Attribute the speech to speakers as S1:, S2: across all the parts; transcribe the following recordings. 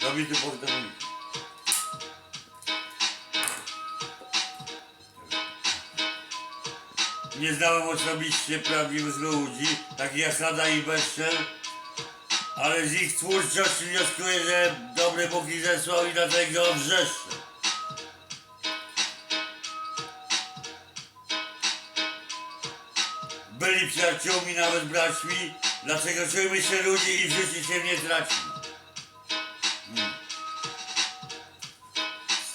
S1: Dobity Bogdanowicz. Nie znałem osobiście prawdziwych ludzi, takich jak Hada i Beszczel, ale z ich twórczości wnioskuję, że dobry Bóg ich zesłał i dlatego wrzeszczę. Byli przyjaciółmi, nawet braćmi, dlaczego czujmy się ludzi i w życiu się nie traci.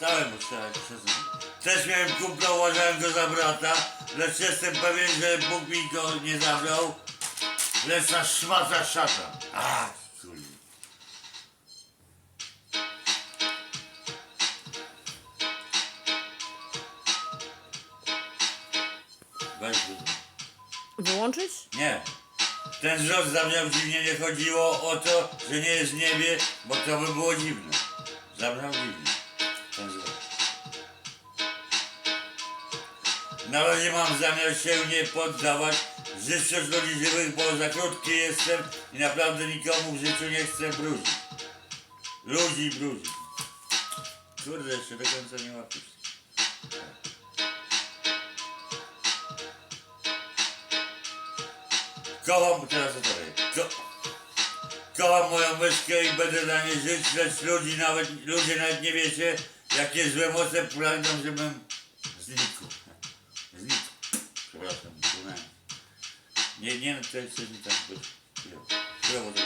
S1: Stałem ustalać czasem. Też miałem kumpla, uważałem go za brata, lecz jestem pewien, że Bóg mi go nie zabrał. Lecz ta szmata szata. A, kurde. Weź go.
S2: Wyłączyć?
S1: Nie. Ten wzrost zabrzmiał dziwnie, nie chodziło o to, że nie jest w niebie, bo to by było dziwne. Zabrzmiał dziwnie. Wzrost. Na razie mam zamiar się nie poddawać. Życzę ludzi żywych, bo za krótki jestem i naprawdę nikomu w życiu nie chcę brudzić. Ludzi brudzić. Kurde, jeszcze do końca nie łapiesz. Kocham, teraz odpowiem. Ko kocham moją myszkę i będę dla niej żyć, lecz ludzi nawet, ludzie nawet nie wiecie, jakie złe moce pragną, żebym znikł. Znikł. Przepraszam, słuchałem. Nie, nie, to jest coś to wygląda.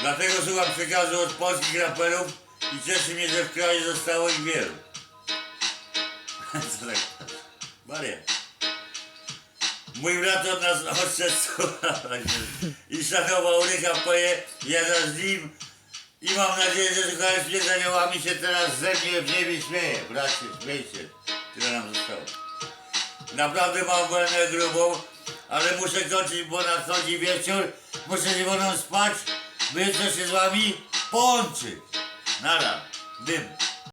S1: Dlatego słucham przekazu od polskich raperów i cieszy mnie, że w kraju zostało ich wielu. Co tak? Mój brat od nas odszedł i szanował Rycha Poje, ja za nim i mam nadzieję, że słuchając mnie z aniołami się teraz ze mnie w niebie śmieje. Bracie, śmiej się. Tyle nam zostało. Naprawdę mam wełnę grubą, ale muszę kończyć, bo nadchodzi wieczór. Muszę z wodą spać, by jutro się z wami połączyć. Nara, dym.